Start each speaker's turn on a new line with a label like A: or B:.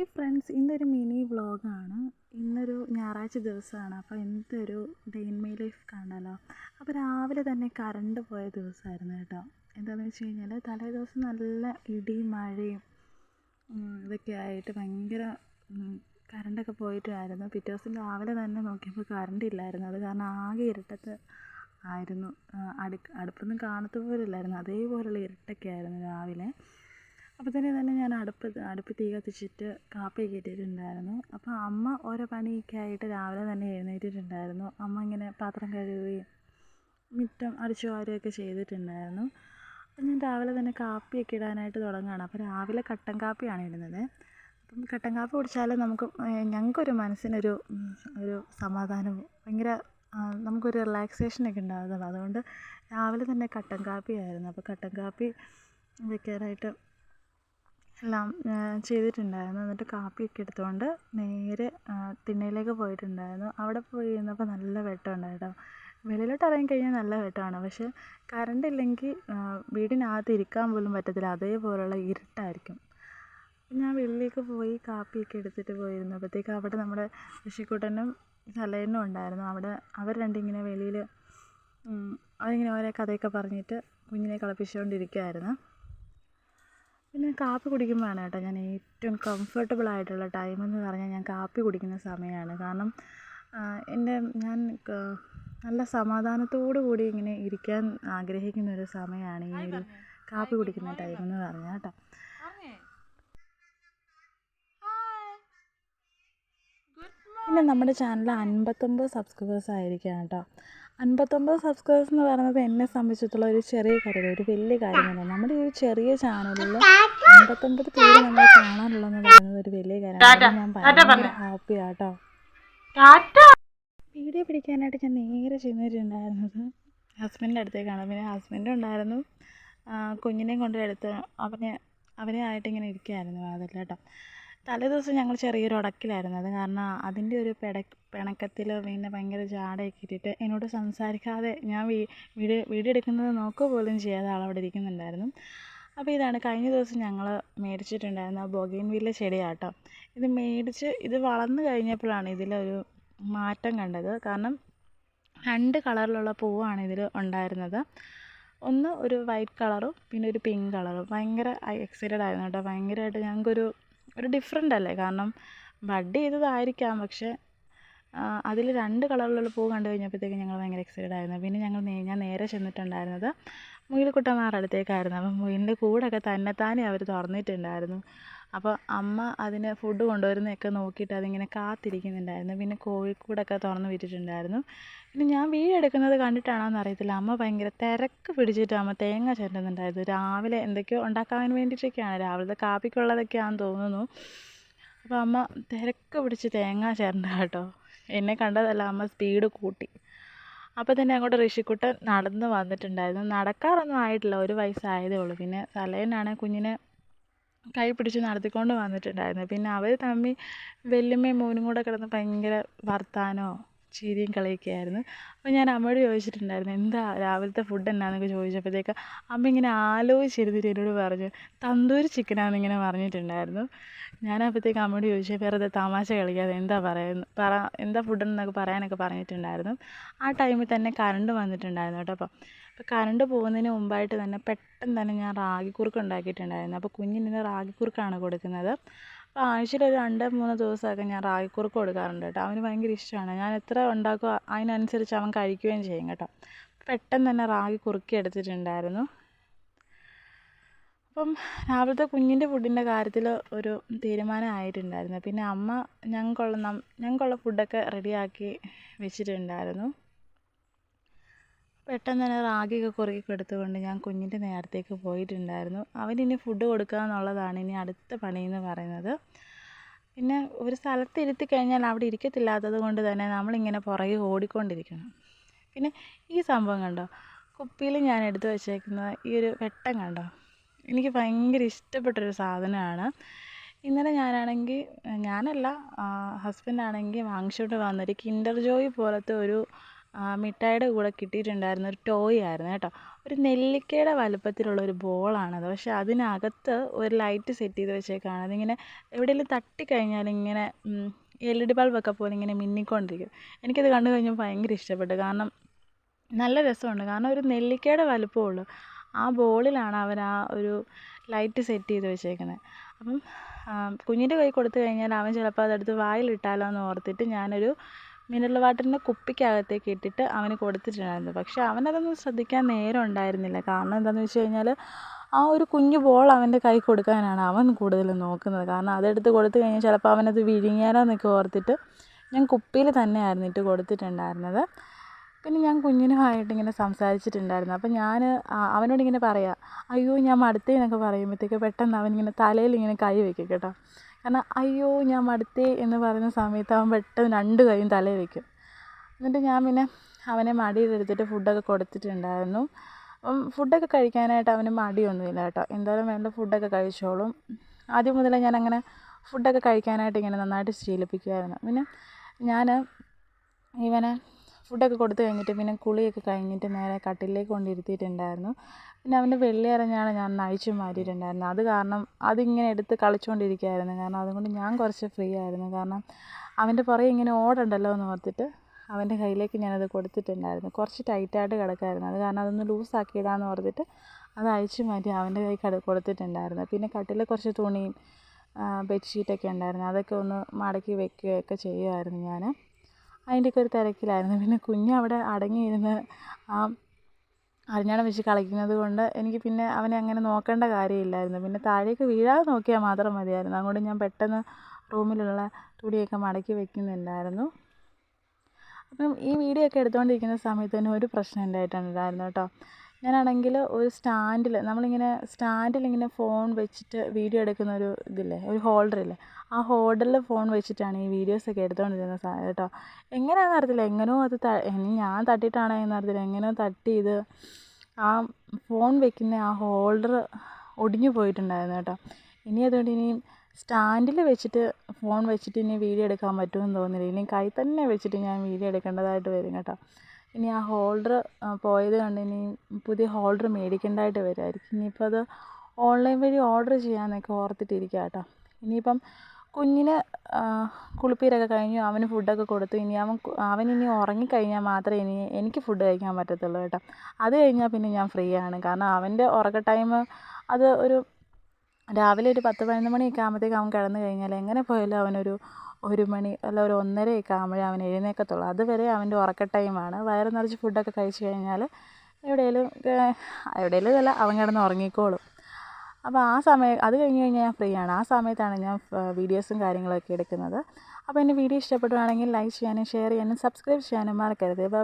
A: ഈ ഫ്രണ്ട്സ് ഇന്നൊരു മിനി വ്ളോഗാണ് ഇന്നൊരു ഞായറാഴ്ച ദിവസമാണ്. അപ്പോൾ എന്തൊരു ഡേ ഇൻ മൈ ലൈഫ് കാണാലോ. അപ്പോൾ രാവിലെ തന്നെ കറണ്ട് പോയ ദിവസമായിരുന്നു കേട്ടോ. എന്താണെന്ന് വെച്ച് കഴിഞ്ഞാൽ തലേ ദിവസം നല്ല ഇടിയും മഴയും ഇതൊക്കെ ആയിട്ട് ഭയങ്കര കറണ്ടൊക്കെ പോയിട്ടായിരുന്നു പിറ്റേ ദിവസം രാവിലെ തന്നെ നോക്കിയപ്പോൾ കറണ്ട് ഇല്ലായിരുന്നു. അത് കാരണം ആകെ ഇരുട്ടത്ത് ആയിരുന്നു. അടുപ്പ് അടുപ്പൊന്നും കാണത്ത പോലും ഇല്ലായിരുന്നു. അതേപോലെയുള്ള ഇരുട്ടൊക്കെ ആയിരുന്നു രാവിലെ. അപ്പോഴത്തേനും തന്നെ തന്നെ ഞാൻ അടുപ്പ് അടുപ്പ് തീ കത്തിച്ചിട്ട് കാപ്പിയൊക്കെ ഇട്ടിട്ടുണ്ടായിരുന്നു. അപ്പോൾ അമ്മ ഓരോ പണിയൊക്കെ ആയിട്ട് രാവിലെ തന്നെ എഴുന്നേറ്റിട്ടുണ്ടായിരുന്നു. അമ്മ ഇങ്ങനെ പാത്രം കഴുകുകയും മുറ്റം അടിച്ചു വാരുകയൊക്കെ ചെയ്തിട്ടുണ്ടായിരുന്നു. ഞാൻ രാവിലെ തന്നെ കാപ്പിയൊക്കെ ഇടാനായിട്ട് തുടങ്ങുകയാണ്. അപ്പോൾ രാവിലെ കട്ടൻ കാപ്പിയാണ് ഇടുന്നത്. അപ്പം കട്ടൻ കാപ്പി കുടിച്ചാൽ നമുക്ക് ഞങ്ങൾക്കൊരു മനസ്സിനൊരു ഒരു സമാധാനം ഭയങ്കര നമുക്കൊരു റിലാക്സേഷനൊക്കെ ഉണ്ടാകുന്നുള്ളൂ അതുകൊണ്ട് രാവിലെ തന്നെ കട്ടൻ കാപ്പിയായിരുന്നു. അപ്പോൾ കട്ടൻ കാപ്പി വെക്കാനായിട്ട് എല്ലാം ചെയ്തിട്ടുണ്ടായിരുന്നു. എന്നിട്ട് കാപ്പിയൊക്കെ എടുത്തുകൊണ്ട് നേരെ തിണ്ണയിലേക്ക് പോയിട്ടുണ്ടായിരുന്നു. അവിടെ പോയി ഇരുന്നപ്പോൾ നല്ല വെട്ടമുണ്ട് കേട്ടോ. വെളിയിലോട്ട് ഇറങ്ങിക്കഴിഞ്ഞാൽ നല്ല വെട്ടമാണ്. പക്ഷേ കറണ്ട് ഇല്ലെങ്കിൽ വീടിനകത്ത് ഇരിക്കാൻ പോലും പറ്റത്തില്ല. അതേപോലെയുള്ള ഇരുട്ടായിരിക്കും. ഞാൻ വെളിയിലേക്ക് പോയി കാപ്പിയൊക്കെ എടുത്തിട്ട് പോയിരുന്നപ്പോഴത്തേക്ക് അവിടെ നമ്മുടെ ഋഷിക്കുട്ടനും സലയനും ഉണ്ടായിരുന്നു. അവിടെ അവർ രണ്ടിങ്ങനെ വെളിയിൽ അവരിങ്ങനെ ഓരോ കഥയൊക്കെ പറഞ്ഞിട്ട് കുഞ്ഞിനെ കളിപ്പിച്ചുകൊണ്ടിരിക്കുകയായിരുന്നു പിന്നെ കാപ്പി കുടിക്കുമ്പോഴാണ് കേട്ടോ ഞാൻ ഏറ്റവും കംഫർട്ടബിൾ ആയിട്ടുള്ള ടൈം എന്ന് പറഞ്ഞാൽ ഞാൻ കാപ്പി കുടിക്കുന്ന സമയമാണ്. കാരണം എന്റെ ഞാൻ നല്ല സമാധാനത്തോടു കൂടി ഇങ്ങനെ ഇരിക്കാൻ ആഗ്രഹിക്കുന്ന ഒരു സമയമാണ് ഈ ഒരു കാപ്പി കുടിക്കുന്ന ടൈം എന്ന് പറഞ്ഞാൽ കേട്ടോ. പിന്നെ നമ്മുടെ ചാനൽ അൻപത്തൊമ്പത് സബ്സ്ക്രൈബേഴ്സ് ആയിരിക്കാം കേട്ടോ. അൻപത്തൊമ്പത് സബ്സ്ക്രൈബേഴ്സ് എന്ന് പറയുന്നത് എന്നെ സംബന്ധിച്ചിടത്തോളം ഒരു ചെറിയ കാര്യമല്ല ഒരു വലിയ കാര്യമല്ല. നമ്മുടെ ഈ ഒരു ചെറിയ ചാനലിൽ അൻപത്തൊമ്പത് പേര് നമ്മൾ കാണാനുള്ളതെന്ന് പറയുന്നത് ഒരു വലിയ കാര്യമാണ്. ഞാൻ ഭയങ്കര ഹാപ്പിയാട്ടോ വീഡിയോ പിടിക്കാനായിട്ട് ഞാൻ നേരെ ചെന്നിട്ടുണ്ടായിരുന്നത് ഹസ്ബൻഡിന്റെ അടുത്തേക്കാണ്. പിന്നെ ഹസ്ബൻഡ് ഉണ്ടായിരുന്നു. കുഞ്ഞിനെയും കൊണ്ട് എടുത്ത് അവനെ അവനെ ആയിട്ട് ഇങ്ങനെ ഇരിക്കുകയായിരുന്നു അതിൽ കേട്ടോ തലേ ദിവസം ഞങ്ങൾ ചെറിയൊരു ഉടക്കിലായിരുന്നു. അത് കാരണം അതിന്റെ ഒരു പെട പിണക്കത്തിൽ പിന്നെ ഭയങ്കര ജാടയൊക്കെ ഇട്ടിട്ട് എന്നോട് സംസാരിക്കാതെ ഞാൻ വീഡിയോ വീഡിയോ എടുക്കുന്നത് നോക്കുക പോലും ചെയ്യാതെ ആളവിടെ ഇരിക്കുന്നുണ്ടായിരുന്നു. അപ്പോൾ ഇതാണ് കഴിഞ്ഞ ദിവസം ഞങ്ങൾ മേടിച്ചിട്ടുണ്ടായിരുന്ന ബൊഗൈൻ വില്ല ചെടിയാട്ടോ. ഇത് മേടിച്ച് ഇത് വളർന്നു കഴിഞ്ഞപ്പോഴാണ് ഇതിലൊരു മാറ്റം കണ്ടത്. കാരണം രണ്ട് കളറിലുള്ള പൂവാണ് ഇതിൽ ഉണ്ടായിരുന്നത്. ഒന്ന് ഒരു വൈറ്റ് കളറും പിന്നെ ഒരു പിങ്ക് കളറും. ഭയങ്കര എക്സൈറ്റഡ് ആയിരുന്നു കേട്ടോ. ഭയങ്കരമായിട്ട് ഞങ്ങൾക്കൊരു ഒരു ഡിഫറെന്റ് അല്ലേ? കാരണം ബഡ് ചെയ്തതായിരിക്കാം. പക്ഷേ അതിൽ രണ്ട് കളറിലുള്ള പൂ കണ്ടു കഴിഞ്ഞപ്പോഴത്തേക്കും ഞങ്ങൾ ഭയങ്കര എക്സൈറ്റഡ് ആയിരുന്നു. പിന്നെ ഞങ്ങൾ ഞാൻ നേരെ ചെന്നിട്ടുണ്ടായിരുന്നത് മുയിൽക്കുട്ടന്മാരുടെ അടുത്തേക്കായിരുന്നു. അപ്പം മുയിലിന്റെ കൂടൊക്കെ തന്നെത്താനെ അവർ തുറന്നിട്ടുണ്ടായിരുന്നു. അപ്പോൾ അമ്മ അതിന് ഫുഡ് കൊണ്ടുവരുന്നതൊക്കെ നോക്കിയിട്ട് അതിങ്ങനെ കാത്തിരിക്കുന്നുണ്ടായിരുന്നു. പിന്നെ കോഴിക്കൂടൊക്കെ തുറന്ന് വിട്ടിട്ടുണ്ടായിരുന്നു പിന്നെ ഞാൻ വീഡിയോ എടുക്കുന്നത് കണ്ടിട്ടാണോന്ന് അറിയത്തില്ല. അമ്മ ഭയങ്കര തിരക്ക് പിടിച്ചിട്ട് അമ്മ തേങ്ങ ചിരണ്ടുന്നുണ്ടായിരുന്നു. രാവിലെ എന്തൊക്കെയോ ഉണ്ടാക്കാൻ വേണ്ടിയിട്ടൊക്കെയാണ്. രാവിലത്തെ കാപ്പിക്കുള്ളതൊക്കെയാണെന്ന് തോന്നുന്നു. അപ്പോൾ അമ്മ തിരക്ക് പിടിച്ച് തേങ്ങ ചേരണ്ട കേട്ടോ. എന്നെ കണ്ടതല്ല അമ്മ സ്പീഡ് കൂട്ടി. അപ്പോൾ തന്നെ അങ്ങോട്ട് ഋഷിക്കുട്ടൻ നടന്ന് വന്നിട്ടുണ്ടായിരുന്നു. നടക്കാറൊന്നും ആയിട്ടില്ല. ഒരു വയസ്സായതേ ഉള്ളൂ. പിന്നെ തലേനാണ് കുഞ്ഞിനെ കൈ പിടിച്ച് നടത്തിക്കൊണ്ട് വന്നിട്ടുണ്ടായിരുന്നു. പിന്നെ അവർ തമ്മിൽ വല്യമ്മയും മോനും കൂടെ കിടന്ന് ഭയങ്കര വർത്താനമോ ചിരിയും കളിയൊക്കെ ആയിരുന്നു. അപ്പോൾ ഞാൻ അമ്മയോട് ചോദിച്ചിട്ടുണ്ടായിരുന്നു എന്താ രാവിലത്തെ ഫുഡ് എന്നാന്നൊക്കെ ചോദിച്ചപ്പോഴത്തേക്ക് അമ്മ ഇങ്ങനെ ആലോചിച്ചിരുന്നിട്ട് എന്നോട് പറഞ്ഞു തന്തൂരി ചിക്കനാണെന്ന് ഇങ്ങനെ പറഞ്ഞിട്ടുണ്ടായിരുന്നു. ഞാനപ്പോഴത്തേക്ക് അമ്മയോട് ചോദിച്ചു വെറുതെ തമാശ കളിക്കാതെ എന്താ പറയുന്നത് പറ എന്താ ഫുഡെന്നൊക്കെ പറയാനൊക്കെ പറഞ്ഞിട്ടുണ്ടായിരുന്നു. ആ ടൈമിൽ തന്നെ കറണ്ട് വന്നിട്ടുണ്ടായിരുന്നു കേട്ടോ അപ്പം. അപ്പോൾ കറണ്ട് പോകുന്നതിന് മുമ്പായിട്ട് തന്നെ പെട്ടെന്ന് തന്നെ ഞാൻ റാഗിക്കുറുക്ക് ഉണ്ടാക്കിയിട്ടുണ്ടായിരുന്നു. അപ്പോൾ കുഞ്ഞിന് റാഗിക്കുറുക്കാണ് കൊടുക്കുന്നത്. അപ്പോൾ ആഴ്ചയിൽ ഒരു രണ്ട് മൂന്ന് ദിവസമൊക്കെ ഞാൻ റാഗിക്കുറുക്ക് കൊടുക്കാറുണ്ട് കേട്ടോ. അവന് ഭയങ്കര ഇഷ്ടമാണ്. ഞാൻ എത്ര ഉണ്ടാക്കുമോ അതിനനുസരിച്ച് അവൻ കഴിക്കുകയും ചെയ്യും കേട്ടോ. പെട്ടെന്ന് തന്നെ റാഗി കുറുക്കി എടുത്തിട്ടുണ്ടായിരുന്നു. അപ്പം രാവിലത്തെ കുഞ്ഞിന്റെ ഫുഡിന്റെ കാര്യത്തിൽ ഒരു തീരുമാനം ആയിട്ടുണ്ടായിരുന്നു. പിന്നെ അമ്മ ഞങ്ങൾക്കുള്ള ഞങ്ങൾക്കുള്ള ഫുഡൊക്കെ റെഡിയാക്കി വെച്ചിട്ടുണ്ടായിരുന്നു. പെട്ടെന്ന് തന്നെ റാഗിയൊക്കെ കുറുകി കൊടുത്തുകൊണ്ട് ഞാൻ കുഞ്ഞിന്റെ നേരത്തേക്ക് പോയിട്ടുണ്ടായിരുന്നു. അവനിനി ഫുഡ് കൊടുക്കുക എന്നുള്ളതാണ് ഇനി അടുത്ത പണി എന്ന് പറയുന്നത്. പിന്നെ ഒരു സ്ഥലത്ത് ഇരുത്തി കഴിഞ്ഞാൽ അവിടെ ഇരിക്കത്തില്ലാത്തത് കൊണ്ട് തന്നെ നമ്മളിങ്ങനെ പുറകെ ഓടിക്കൊണ്ടിരിക്കണം. പിന്നെ ഈ സംഭവം കണ്ടോ? കുപ്പിയിൽ ഞാൻ എടുത്തു വച്ചേക്കുന്ന ഈ ഒരു വെട്ടം കണ്ടോ? എനിക്ക് ഭയങ്കര ഇഷ്ടപ്പെട്ടൊരു സാധനമാണ്. ഇന്നലെ ഞാനാണെങ്കിൽ ഞാനല്ല ഹസ്ബൻഡാണെങ്കിൽ വാങ്ങിച്ചുകൊണ്ട് വന്നൊരു കിൻഡർ ജോയ് പോലത്തെ ഒരു മിഠായിയുടെ കൂടെ കിട്ടിയിട്ടുണ്ടായിരുന്ന ഒരു ടോയ് ആയിരുന്നു കേട്ടോ. ഒരു നെല്ലിക്കയുടെ വലുപ്പത്തിലുള്ള ഒരു ബോളാണത് പക്ഷേ അതിനകത്ത് ഒരു ലൈറ്റ് സെറ്റ് ചെയ്ത് വെച്ചേക്കാണ്. അതിങ്ങനെ എവിടെയെങ്കിലും തട്ടിക്കഴിഞ്ഞാൽ ഇങ്ങനെ എൽ ഇ ഡി ബൾബൊക്കെ പോലെ ഇങ്ങനെ മിന്നിക്കൊണ്ടിരിക്കും. എനിക്കത് കണ്ടു കഴിഞ്ഞാൽ ഭയങ്കര ഇഷ്ടപ്പെട്ടു. കാരണം നല്ല രസമുണ്ട്. കാരണം ഒരു നെല്ലിക്കയുടെ വലുപ്പമുള്ളൂ ആ ബോളിലാണ് അവർ ആ ഒരു ലൈറ്റ് സെറ്റ് ചെയ്ത് വെച്ചേക്കുന്നത്. അപ്പം കുഞ്ഞിന്റെ കൈ കൊടുത്തു കഴിഞ്ഞാൽ അവൻ ചിലപ്പോൾ അതെടുത്ത് വായിലിട്ടാലോ എന്ന് ഓർത്തിട്ട് ഞാനൊരു മിനറൽ വാട്ടറിന്റെ കുപ്പിക്കകത്തേക്ക് ഇട്ടിട്ട് അവന് കൊടുത്തിട്ടുണ്ടായിരുന്നു. പക്ഷേ അവനതൊന്നും ശ്രദ്ധിക്കാൻ നേരം ഉണ്ടായിരുന്നില്ല. കാരണം എന്താണെന്ന് വെച്ച് കഴിഞ്ഞാൽ ആ ഒരു കുഞ്ഞു ബോൾ അവന്റെ കൈ കൊടുക്കാനാണ് അവൻ കൂടുതലും നോക്കുന്നത്. കാരണം അതെടുത്ത് കൊടുത്തു കഴിഞ്ഞാൽ ചിലപ്പോൾ അവനത് വിഴുങ്ങിയാലോ എന്നൊക്കെ ഓർത്തിട്ട് ഞാൻ കുപ്പിയിൽ തന്നെയായിരുന്നു ഇട്ട് കൊടുത്തിട്ടുണ്ടായിരുന്നത്. പിന്നെ ഞാൻ കുഞ്ഞിനുമായിട്ട് ഇങ്ങനെ സംസാരിച്ചിട്ടുണ്ടായിരുന്നു. അപ്പം ഞാൻ അവനോട് ഇങ്ങനെ പറയാം അയ്യോ ഞാൻ മടുത്തേ എന്നൊക്കെ പറയുമ്പോഴത്തേക്ക് പെട്ടെന്ന് അവനിങ്ങനെ തലയിൽ ഇങ്ങനെ കൈ വയ്ക്കും കേട്ടോ. കാരണം അയ്യോ ഞാൻ മടുത്തേ എന്ന് പറയുന്ന സമയത്ത് അവൻ പെട്ടെന്ന് രണ്ട് കൈയും തലയിൽ വയ്ക്കും എന്നിട്ട് ഞാൻ പിന്നെ അവനെ മടിയിലെടുത്തിട്ട് ഫുഡൊക്കെ കൊടുത്തിട്ടുണ്ടായിരുന്നു. അപ്പം ഫുഡൊക്കെ കഴിക്കാനായിട്ട് അവന് മടിയൊന്നുമില്ല കേട്ടോ. എന്തായാലും വേണ്ട ഫുഡൊക്കെ കഴിച്ചോളും. ആദ്യം മുതലേ ഞാനങ്ങനെ ഫുഡൊക്കെ കഴിക്കാനായിട്ട് ഇങ്ങനെ നന്നായിട്ട് ശീലിപ്പിക്കുമായിരുന്നു പിന്നെ ഞാൻ ഇവനെ ഫുഡൊക്കെ കൊടുത്തു കഴിഞ്ഞിട്ട് പിന്നെ കുളിയൊക്കെ കഴിഞ്ഞിട്ട് നേരെ കട്ടിലേക്ക് കൊണ്ടിരുത്തിയിട്ടുണ്ടായിരുന്നു. പിന്നെ അവന്റെ വെള്ളിയറിഞ്ഞാണ് ഞാൻ അഴിച്ചു മാറ്റിയിട്ടുണ്ടായിരുന്നത്. അത് കാരണം അതിങ്ങനെ എടുത്ത് കളിച്ചുകൊണ്ടിരിക്കുകയായിരുന്നു കാരണം അതുകൊണ്ട് ഞാൻ കുറച്ച് ഫ്രീ ആയിരുന്നു. കാരണം അവന്റെ പുറകെ ഇങ്ങനെ ഓടണ്ടല്ലോ എന്ന് ഓർത്തിട്ട് അവന്റെ കയ്യിലേക്ക് ഞാനത് കൊടുത്തിട്ടുണ്ടായിരുന്നു. കുറച്ച് ടൈറ്റായിട്ട് കിടക്കായിരുന്നു അത് കാരണം അതൊന്ന് ലൂസാക്കി ഇടാമെന്ന് ഓർത്തിട്ട് അത് അഴിച്ചു മാറ്റി അവന്റെ കൈ കട കൊടുത്തിട്ടുണ്ടായിരുന്നു. പിന്നെ കട്ടിൽ കുറച്ച് തുണിയും ബെഡ്ഷീറ്റൊക്കെ ഉണ്ടായിരുന്നു. അതൊക്കെ ഒന്ന് മടക്കി വെക്കുകയൊക്കെ ചെയ്യുമായിരുന്നു ഞാൻ. അതിന്റെയൊക്കെ ഒരു തിരക്കിലായിരുന്നു. പിന്നെ കുഞ്ഞ് അവിടെ അടങ്ങിയിരുന്ന് ആ അരഞ്ഞാണം വെച്ച് കളിക്കുന്നത് കൊണ്ട് എനിക്ക് പിന്നെ അവനെ അങ്ങനെ നോക്കേണ്ട കാര്യമില്ലായിരുന്നു. പിന്നെ താഴേക്ക് വീഴാതെ നോക്കിയാൽ മാത്രം മതിയായിരുന്നു. അതുകൊണ്ട് ഞാൻ പെട്ടെന്ന് റൂമിലുള്ള തുണിയൊക്കെ മടക്കി വെക്കുന്നുണ്ടായിരുന്നു. അപ്പം ഈ വീഡിയോ ഒക്കെ എടുത്തുകൊണ്ടിരിക്കുന്ന സമയത്ത് തന്നെ ഒരു പ്രശ്നം ഉണ്ടായിട്ടുണ്ടായിരുന്നു കേട്ടോ. ഞാനാണെങ്കിൽ ഒരു സ്റ്റാൻഡിൽ നമ്മളിങ്ങനെ സ്റ്റാൻഡിൽ ഇങ്ങനെ ഫോൺ വെച്ചിട്ട് വീഡിയോ എടുക്കുന്ന ഒരു ഇതില്ലേ ഒരു ഹോൾഡർ ഹോൾഡറില്ലേ ആ ഹോൾഡറിൽ ഫോൺ വെച്ചിട്ടാണ് ഈ വീഡിയോസൊക്കെ എടുത്തുകൊണ്ടിരുന്നത് കേട്ടോ. എങ്ങനെയാണെന്ന് അറിയത്തില്ല എങ്ങനെയോ അത് ഞാൻ തട്ടിയിട്ടാണോ എന്ന് അറിയത്തില്ല എങ്ങനെയോ തട്ടി ഇത് ആ ഫോൺ വെക്കുന്ന ആ ഹോൾഡർ ഒടിഞ്ഞു പോയിട്ടുണ്ടായിരുന്നു കേട്ടോ. ഇനി അതുകൊണ്ട് ഇനി സ്റ്റാൻഡിൽ വെച്ചിട്ട് ഫോൺ വെച്ചിട്ട് ഇനി വീഡിയോ എടുക്കാൻ പറ്റുമെന്ന് തോന്നുന്നില്ല ഇനി കൈ തന്നെ വെച്ചിട്ട് ഞാൻ വീഡിയോ എടുക്കേണ്ടതായിട്ട് വരും കേട്ടോ. ഇനി ആ ഹോൾഡർ പോയത് കൊണ്ട് ഇനി പുതിയ ഹോൾഡർ മേടിക്കേണ്ടതായിട്ട് വരുമായിരിക്കും ഇനിയിപ്പോൾ അത് ഓൺലൈൻ വഴി ഓർഡർ ചെയ്യാമെന്നൊക്കെ ഓർത്തിട്ടിരിക്കുക കേട്ടോ. ഇനിയിപ്പം കുഞ്ഞിന് കുളിപ്പീരൊക്കെ കഴിഞ്ഞു അവന് ഫുഡൊക്കെ കൊടുത്തു. ഇനി അവൻ അവൻ ഇനി ഉറങ്ങിക്കഴിഞ്ഞാൽ മാത്രമേ ഇനി എനിക്ക് ഫുഡ് കഴിക്കാൻ പറ്റത്തുള്ളൂ കേട്ടോ. അത് കഴിഞ്ഞാൽ പിന്നെ ഞാൻ ഫ്രീ ആണ്. കാരണം അവന്റെ ഉറക്ക ടൈം അത് ഒരു രാവിലെ ഒരു പത്ത് പതിനൊന്ന് മണിയൊക്കെ ആകുമ്പോഴത്തേക്ക് അവൻ കിടന്നു കഴിഞ്ഞാൽ എങ്ങനെ പോയാലും അവനൊരു ഒരു മണി അല്ല ഒരു ഒന്നരയൊക്കെ ആകുമ്പോഴേ അവൻ എഴുന്നേൽക്കത്തുള്ളൂ അതുവരെ അവന്റെ ഉറക്ക ടൈമാണ് വയറ് നിറച്ച് ഫുഡൊക്കെ കഴിച്ച് കഴിഞ്ഞാൽ എവിടെയെങ്കിലും എവിടെയെങ്കിലും അല്ല അവൻ കിടന്ന് ഉറങ്ങിക്കോളും. അപ്പോൾ ആ സമയം അത് കഴിഞ്ഞ് കഴിഞ്ഞാൽ ഞാൻ ഫ്രീ ആണ്. ആ സമയത്താണ് ഞാൻ വീഡിയോസും കാര്യങ്ങളൊക്കെ എടുക്കുന്നത്. അപ്പോൾ എന്റെ വീഡിയോ ഇഷ്ടപ്പെടുകയാണെങ്കിൽ ലൈക്ക് ചെയ്യാനും ഷെയർ ചെയ്യാനും സബ്സ്ക്രൈബ് ചെയ്യാനും മറക്കരുത്. ബൈ